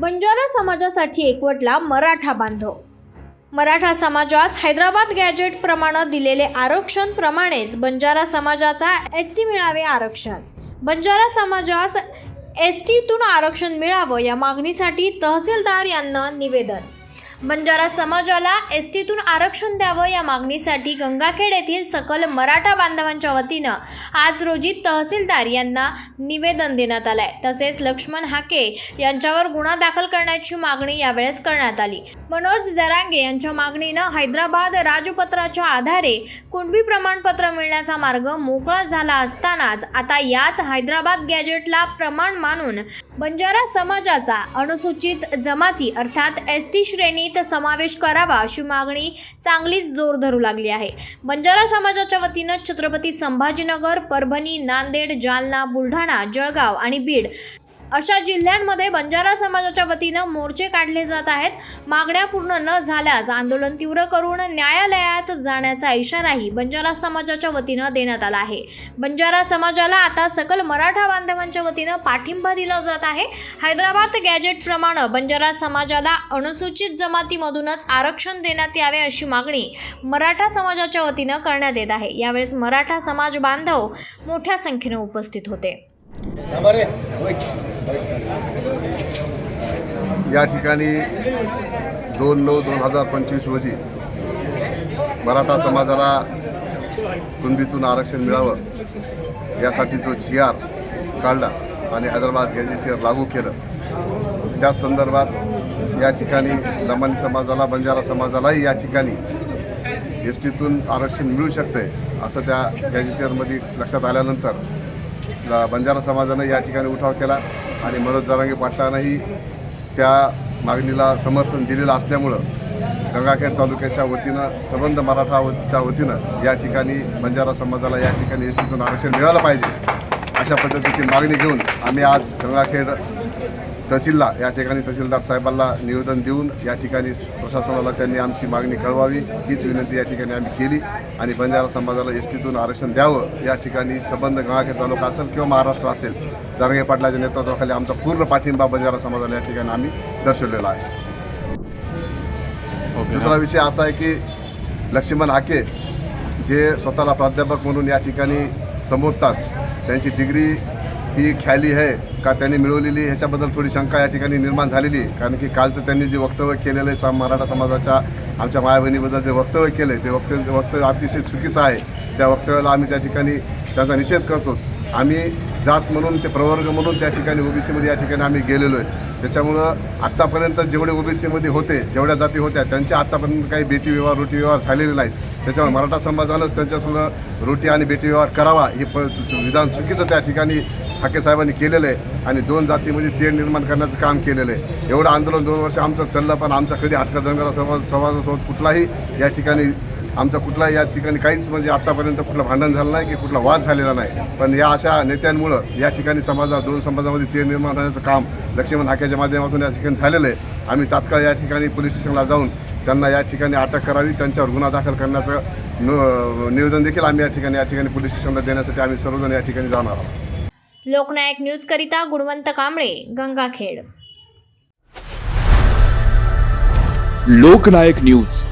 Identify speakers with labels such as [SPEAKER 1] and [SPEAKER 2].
[SPEAKER 1] बंजारा समाजासाठी एकवटला मराठा बांधव. मराठा समाजास हैदराबाद गॅजेट प्रमाणे दिलेले आरक्षण प्रमाणेच बंजारा समाजाचा एस टी मिळावे आरक्षण. बंजारा समाजास एस टीतून आरक्षण मिळावं या मागणीसाठी तहसीलदार यांना निवेदन. बंजारा समाजाला एस टीतून आरक्षण द्यावं या मागणीसाठी गंगाखेड येथील सकल मराठा बांधवांच्या वतीनं आज रोजी तहसीलदार यांना निवेदन देण्यात आलंय. तसेच लक्ष्मण हाके यांच्यावर गुन्हा दाखल करण्याची मागणी यावेळेस करण्यात आली. मनोज जरांगे यांच्या मागणीनं हैदराबाद राजपत्राच्या आधारे कुणबी प्रमाणपत्र मिळण्याचा मार्ग मोकळा झाला असतानाच आता याच हैदराबाद गॅजेटला प्रमाण मानून बंजारा समाजाचा अनुसूचित जमाती अर्थात एस टी श्रेणी श्रेणीत समावेश करावा अशी मागणी चांगलीच जोर धरू लागली आहे. बंजारा समाजाच्या वतीनं छत्रपती संभाजीनगर परभणी नांदेड जालना बुलढाणा जळगाव आणि बीड अशा जिल्ह्यांमध्ये बंजारा समाजाच्या वतीनं मोर्चे काढले जात आहेत. मागण्या पूर्ण न झाल्यास आंदोलन तीव्र करून न्यायालयात जाण्याचा इशाराही बंजारा समाजाच्या वतीनं देण्यात आला आहे. बंजारा समाजाला आता सकल मराठा बांधवांच्या वतीनं पाठिंबा दिला जात आहे. हैदराबाद गॅजेट प्रमाणे बंजारा समाजाला अनुसूचित जमातीमधूनच आरक्षण देण्यात यावे अशी मागणी मराठा समाजाच्या वतीनं करण्यात येत आहे. यावेळेस मराठा समाज बांधव मोठ्या संख्येनं उपस्थित होते.
[SPEAKER 2] या ठिकाणी दोन नऊ दोन हजार पंचवीस रोजी मराठा समाजाला कुणबीतून आरक्षण मिळावं यासाठी जो जी आर काढला आणि हैदराबाद गॅजेटियर लागू केलं त्या संदर्भात या ठिकाणी लमानी समाजाला बंजारा समाजालाही या ठिकाणी एस टीतून आरक्षण मिळू शकते असं त्या गॅजेटियरमध्ये लक्षात आल्यानंतर बंजारा समाजानं या ठिकाणी उठाव केला आणि मनोज जरांगे पाटलांनाही त्या मागणीला समर्थन दिलेलं असल्यामुळं गंगाखेड तालुक्याच्या वतीनं संबंध मराठाच्या वतीनं या ठिकाणी बंजारा समाजाला या ठिकाणी एस टीतून आरक्षण मिळालं पाहिजे अशा पद्धतीची मागणी घेऊन आम्ही आज गंगाखेड तहसीलला या ठिकाणी तहसीलदार साहेबांना निवेदन देऊन या ठिकाणी प्रशासनाला त्यांनी आमची मागणी कळवावी हीच विनंती या ठिकाणी आम्ही केली. आणि बंजारा समाजाला एस टीतून आरक्षण द्यावं या ठिकाणी संबंध गंगाखेड तालुका असेल किंवा महाराष्ट्र असेल जरांगे पाटलाच्या नेतृत्वाखाली आमचा पूर्ण पाठिंबा बंजारा समाजाला या ठिकाणी आम्ही दर्शवलेला आहे. दुसरा विषय असा आहे की लक्ष्मण हाके जे स्वतःला प्राध्यापक म्हणून या ठिकाणी संबोधतात त्यांची डिग्री ही ख्याली आहे का त्यांनी मिळवलेली ह्याच्याबद्दल थोडी शंका या ठिकाणी निर्माण झालेली कारण की कालचं त्यांनी जे वक्तव्य केलेलं आहे सम मराठा समाजाच्या आमच्या माया बहिणीबद्दल जे वक्तव्य केलं आहे ते वक्तव्य वक्तव्य अतिशय चुकीचं आहे. त्या वक्तव्याला आम्ही त्या ठिकाणी त्याचा निषेध करतो. आम्ही जात म्हणून ते प्रवर्ग म्हणून त्या ठिकाणी ओबीसीमध्ये या ठिकाणी आम्ही गेलेलो आहे. त्याच्यामुळं आत्तापर्यंत जेवढे ओबीसीमध्ये होते जेवढ्या जाती होत्या त्यांचे आत्तापर्यंत काही बेटी व्यवहार रोटी व्यवहार झालेले नाहीत. त्याच्यामुळे मराठा समाजानंच त्यांच्यासंग रोटी आणि बेटी व्यवहार करावा हे प विधान चुकीचं त्या ठिकाणी ठाके साहेबांनी केलेलं आहे आणि दोन जातीमध्ये तेढ निर्माण करण्याचं काम केलेलं आहे. एवढं आंदोलन दोन वर्ष आमचं चाललं पण आमचा कधी हटका दंगरा समाज समाजासोबत कुठलाही या ठिकाणी आमचा कुठलाही या ठिकाणी काहीच म्हणजे आत्तापर्यंत कुठलं भांडण झालं नाही की कुठला वाद झालेला नाही. पण या अशा नेत्यांमुळं या ठिकाणी समाजा दोन समाजामध्ये तेढ निर्माण होण्याचं काम लक्ष्मण हाक्याच्या माध्यमातून या ठिकाणी झालेलं आहे. आम्ही तात्काळ या ठिकाणी पोलीस स्टेशनला जाऊन त्यांना या ठिकाणी अटक करावी त्यांच्यावर गुन्हा दाखल करण्याचं निवेदन देखील आम्ही या ठिकाणी या ठिकाणी पोलीस स्टेशनला देण्यासाठी आम्ही सर्वजण या ठिकाणी जाणार आहोत.
[SPEAKER 1] लोकनायक न्यूज करिता गुणवंत कांबळे गंगाखेड.
[SPEAKER 3] लोकनायक न्यूज